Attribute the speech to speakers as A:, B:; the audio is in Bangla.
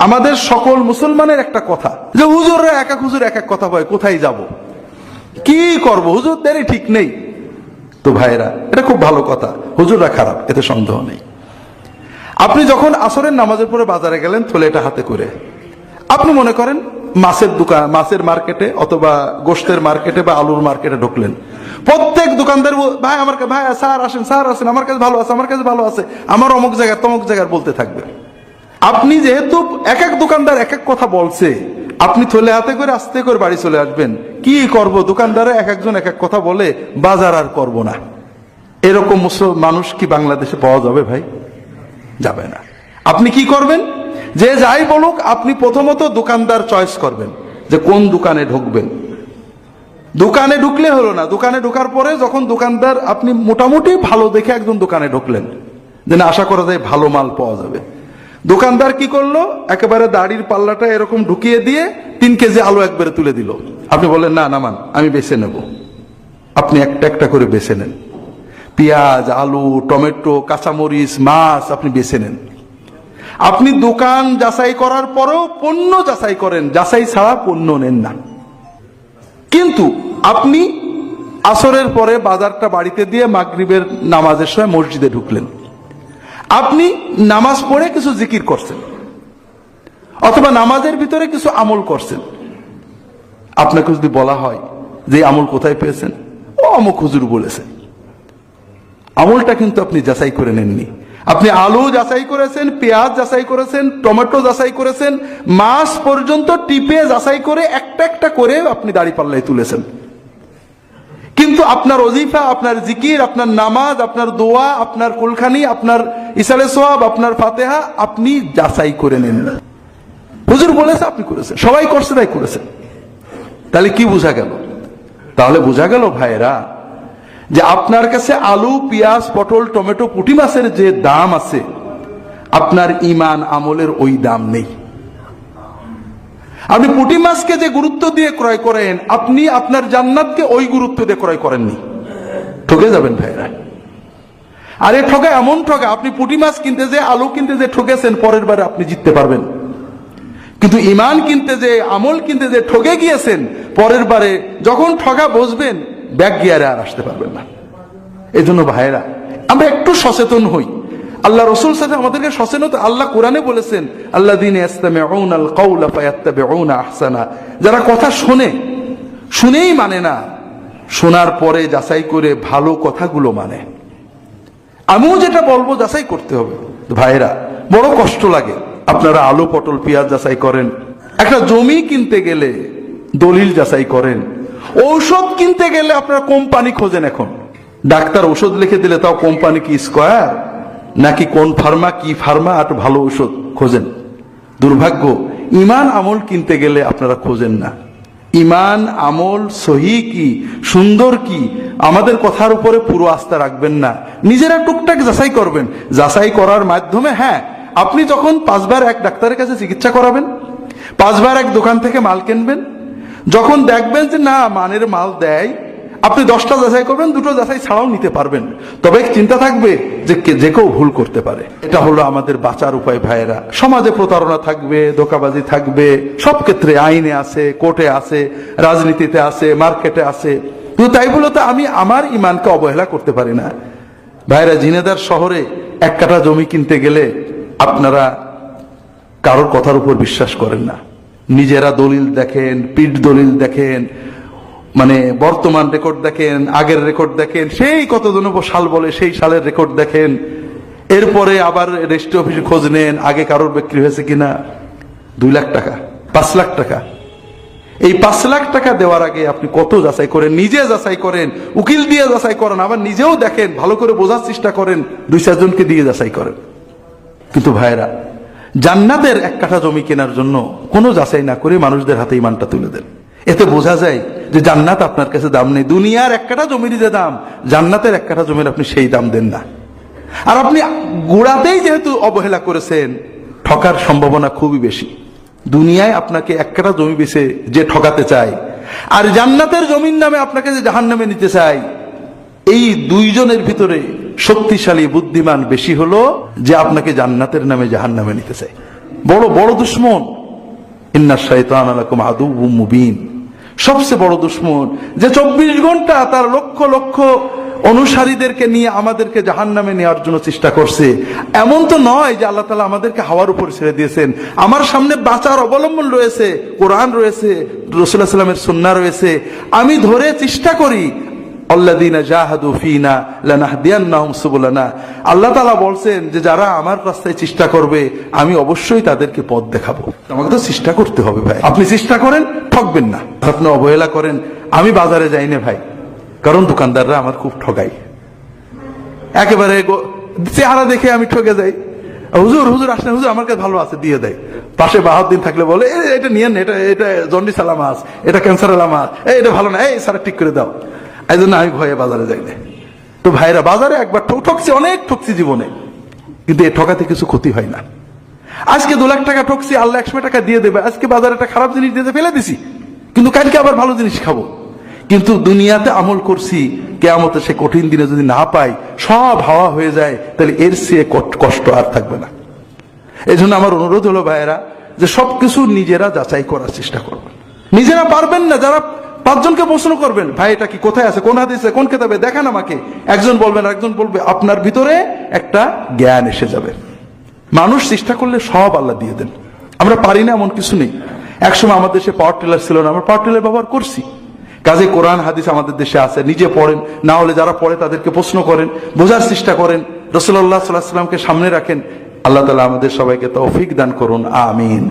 A: আমাদের সকল মুসলমানের একটা কথা, যে হুজুররা এক এক হুজুর এক এক কথা বলে, কোথায় যাব? কি করব? হুজুরদেরই ঠিক নেই। তো ভাইরা এটা খুব ভালো কথা। হুজুররা খারাপ, এতে সন্দেহ নেই। আপনি যখন আসরের নামাজের পরে বাজারে গেলেন, থলে এটা হাতে করে। আপনি মনে করেন, মাছের দোকান, মাছের মার্কেটে অথবা গোষ্ঠের মার্কেটে বা আলুর মার্কেটে ঢুকলেন। প্রত্যেক দোকানদার ভাই, আমার ভাই, স্যার আসেন স্যার আসেন, আমার কাছে ভালো আছে, আমার কাছে ভালো আছে। আমার অমুক জায়গায়, তমুক জায়গায় বলতে থাকবে। আপনি যেহেতু এক এক দোকানদার এক এক কথা বলছে, আপনি থলে হাতে করে আস্তে করে বাড়ি চলে আসবেন। কি করব? দোকানদারে এক একজন এক এক কথা বলে, বাজার আর করব না। এরকম মানুষ কি বাংলাদেশে পাওয়া যাবে ভাই? যাবে না। আপনি কি করবেন? যে যাই বলুক, আপনি প্রথমত দোকানদার চয়েস করবেন যে কোন দোকানে ঢুকবেন। দোকানে ঢুকলে হলো না। দোকানে ঢোকার পরে যখন দোকানদার, আপনি মোটামুটি ভালো দেখে একজন দোকানে ঢুকলেন যে না আশা করা যায় ভালো মাল পাওয়া যাবে। দোকানদার কি করল? একেবারে দাড়ির পাল্লাটা এরকম ঢুকিয়ে দিয়ে তিন কেজি আলু একবারে তুলে দিল। আপনি বললেন, না নামান আমি বেছে নেব। আপনি একটা একটা করে বেছে নেন। পেঁয়াজ, আলু, টমেটো, কাঁচামরিচ, মাছ আপনি বেছে নেন। আপনি দোকান যাচাই করার পরেও পণ্য যাচাই করেন। যাচাই ছাড়া পণ্য নেন না। কিন্তু আপনি আসরের পরে বাজারটা বাড়িতে দিয়ে মাগরিবের নামাজের সময় মসজিদে ঢুকলেন। আপনি নামাজ পড়ে কিছু জিকির করছেন, অথবা নামাজের ভিতরে কিছু আমল করছেন। আপনাকে যদি বলা হয় যে আমল কোথায় পেয়েছেন, ও অমুক হুজুর বলেছেন আমলটা কিন্তু আপনি যাচাই করে নেননি। আপনি আলু যাচাই করেছেন, পেঁয়াজ যাচাই করেছেন, টমেটো যাচাই করেছেন মাস পর্যন্ত টিপে যাচাই করে একটা একটা করে আপনি দাড়ি পাল্লায় তুলেছেন। কিন্তু আপনার অজিফা আপনার জিকির, আপনার নামাজ, আপনার দোয়া, আপনার কুলখানি, আপনার ইসালে সোয়াব, আপনার ফাতেহা, আপনি যাচাই করে নেন। হুজুর বলেছে, আপনি করেছেন। সবাই করছে, তাই করেছেন। তাহলে কি বোঝা গেল? তাহলে বোঝা গেল ভাইরা যে আপনার কাছে আলু, পেঁয়াজ, পটল, টমেটো, পুঁটি মাছের যে দাম আছে, আপনার ইমান আমলের ওই দাম নেই। আপনি পুঁটি মাছকে যে গুরুত্ব দিয়ে ক্রয় করেন, আপনি আপনার জান্নাতকে ওই গুরুত্ব দিয়ে ক্রয় করেননি। ঠকে যাবেন ভাইরা আরে ঠকে এমন ঠকে আপনি পুঁটি মাছ কিনতে যে, আলু কিনতে যে ঠকেছেন পরের বারে আপনি জিততে পারবেন। কিন্তু ইমান কিনতে যে, আমল কিনতে যে ঠকে গিয়েছেন, পরের বারে যখন ঠগা বসবেন, ব্যাগ গিয়ারে আর আসতে পারবেন না। এই জন্য ভাইয়েরা, আমরা একটু সচেতন হই। আল্লাহ রসুল সাথে আমাদেরকে সচেতন, আল্লাহ কোরআনে বলেছেন আল্লাহ দিন আহসানা। যারা কথা শোনে, শুনেই মানে না, শোনার পরে যাচাই করে ভালো কথাগুলো মানে। আমিও যেটা বলব যাচাই করতে হবে। ভাইরা বড় কষ্ট লাগে। আপনারা আলু, পটল, পেঁয়াজ যাচাই করেন। একটা জমি কিনতে গেলে দলিল যাচাই করেন। ঔষধ কিনতে গেলে আপনারা কোম্পানি খোঁজেন এখন। ডাক্তার ওষুধ লিখে দিলে তাও কোম্পানি কি স্কোয়ার নাকি কোন ফার্মা, কি ফার্মা আর ভালো ঔষধ খোঁজেন? দুর্ভাগ্য, ইমান আমল কিনতে গেলে আপনারা খোঁজেন না। ইমান আমল সহি কি, সুন্দর কি, আমাদের কথার উপরে পুরো আস্থা রাখবেন না। নিজেরা টুকটাক যাচাই করবেন। যাচাই করার মাধ্যমে হ্যাঁ আপনি যখন পাঁচবার এক ডাক্তারের কাছে চিকিৎসা করাবেন, পাঁচবার এক দোকান থেকে মাল কিনবেন, যখন দেখবেন যে না, মানের মাল দেয় আপনি দশটা যাচাই করবেন, দুটো যাচাই ছাড়াও নিতে পারবেন। তবে চিন্তা থাকবে যে যে কেউ ভুল করতে পারে। এটা হলো আমাদের বাঁচার উপায় ভাইয়েরা। সমাজে প্রতারণা থাকবে, ধোকাবাজি থাকবে, সব ক্ষেত্রে আইনে আছে, কোর্টে আছে, রাজনীতিতে আছে, মার্কেটে আছে। কিন্তু তাই বলে তো আমি আমার ইমানকে অবহেলা করতে পারি না। ভাইরা, জিনেদার শহরে এক কাঠা জমি কিনতে গেলে আপনারা কারোর কথার উপর বিশ্বাস করেন না। নিজেরা দলিল দেখেন পিঠ দলিল দেখেন মানে বর্তমান রেকর্ড দেখেন, আগের রেকর্ড দেখেন, সেই কতজন সাল বলে সেই সালের রেকর্ড দেখেন। এরপরে আবার রেজিস্ট্রি অফিসে খোঁজ নেন, আগে কারোর বিক্রি হয়েছে কিনা? দুই লাখ টাকা, পাঁচ লাখ টাকা। এই পাঁচ লাখ টাকা দেওয়ার আগে আপনি কত যাচাই করেন, নিজে যাচাই করেন, উকিল দিয়ে যাচাই করেন, আবার নিজেও দেখেন, ভালো করে বোঝার চেষ্টা করেন, দুই চারজনকে দিয়ে যাচাই করেন। কিন্তু ভাইরা জান্নাতের এক কাঠা জমি কেনার জন্য কোনো যাচাই না করে মানুষদের হাতে ইমানটা তুলে দেন। এতে বোঝা যায় যে জান্নাত আপনার কাছে দাম নেই। দুনিয়ার এক কাঠা জমির যে দাম, জান্নাতের এক জমির আপনি সেই দাম দেন না। আর আপনি গোড়াতেই যেহেতু অবহেলা করেছেন, ঠকার সম্ভাবনা খুবই বেশি। দুনিয়ায় আপনাকে এক জমি বেছে যে ঠকাতে চায়, আর জান্নাতের জমির নামে আপনাকে যে জাহান নামে নিতে চায়, এই দুইজনের ভিতরে শক্তিশালী, বুদ্ধিমান বেশি হলো যে আপনাকে জান্নাতের নামে জাহান নামে নিতে চায়। বড় বড় দুশ্মন। ইন্না শৈতান আলাকুম আদু মুবিন। সবচেয়ে বড় দুশ্মন, যে চব্বিশ ঘণ্টা তার লক্ষ লক্ষ অনুসারীদেরকে নিয়ে আমাদেরকে জাহান নামে নেওয়ার জন্য চেষ্টা করছে। এমন তো নয় যে আল্লাহ তালা আমাদেরকে হাওয়ার উপর ছেড়ে দিয়েছেন। আমার সামনে বাঁচার অবলম্বন রয়েছে, কোরআন রয়েছে রসুল্লাহ সাল্লামের সন্না রয়েছে। আমি ধরে চেষ্টা করি আল্লাহ বলছেন যে যারা আমার রাস্তায় চেষ্টা করবে আমি অবশ্যই তাদেরকে পথ দেখাবো। আমাকে তো চেষ্টা করতে হবে ভাই। আপনি চেষ্টা করেন ঠকবেন না। আপনি অবহেলা করেন আমি বাজারে যাই না ভাই। কারণ দোকানদাররা আমার খুব ঠগাই একেবারে চেহারা দেখে আমি ঠকে যাই। হুজুর হুজুর আসলে হুজুর আমার কাছে ভালো আছে দিয়ে দেয়। পাশে বাহার দিন থাকলে বলে "এ, এটা নিয়ে এটা এটা জন্ডিস আলা মাছ এটা ক্যান্সার আলা মাছ এটা ভালো না এই স্যার ঠিক করে দাও। এই জন্য আমি ভয়ে বাজারে যাই না তো ভাইরা বাজারে একবার ঠক- ঠকছি, অনেক ঠকছি জীবনে। কিন্তু এই ঠকাতে কিছু ক্ষতি হয় না। আজকে দু লাখ টাকা ঠকছি, আল্লাহ একশো টাকা দিয়ে দেবে। আজকে বাজারে একটা খারাপ জিনিস দিতে ফেলে দিছি। কিন্তু কালকে আবার ভালো জিনিস খাব। কিন্তু দুনিয়াতে আমল করছি কেয়ামতে সে কঠিন দিনে যদি না পাই, সব হাওয়া হয়ে যায়, তাহলে এর চেয়ে কষ্ট আর থাকবে না। এই জন্য আমার অনুরোধ হলো ভাইয়েরা, যে সবকিছু নিজেরা যাচাই করার চেষ্টা করবেন। নিজেরা পারবেন না, যারা পাঁচজনকে প্রশ্ন করবেন, ভাই, এটা কি কোথায় আছে? কোন হাদিসে? কোন কেতাবে? দেখান আমাকে। একজন বলবেন একজন বলবে, আপনার ভিতরে একটা জ্ঞান এসে যাবে। মানুষ চেষ্টা করলে সব আল্লাহ দিয়ে দেন। আমরা পারি না, এমন কিছু নেই। একসময় আমাদের দেশে পাওয়ার টিলার ছিল না, আমরা পাওয়ার টিলার ব্যবহার করছি। কাজে কোরআন, হাদিস আমাদের দেশে আছে, নিজে পড়েন। না হলে যারা পড়ে তাদেরকে প্রশ্ন করেন, বোঝার চেষ্টা করেন। রসুল্লাহ সাল্লাহ সাল্লামকে সামনে রাখেন। আল্লাহ তালা আমাদের সবাইকে তৌফিক দান করুন, আমিন।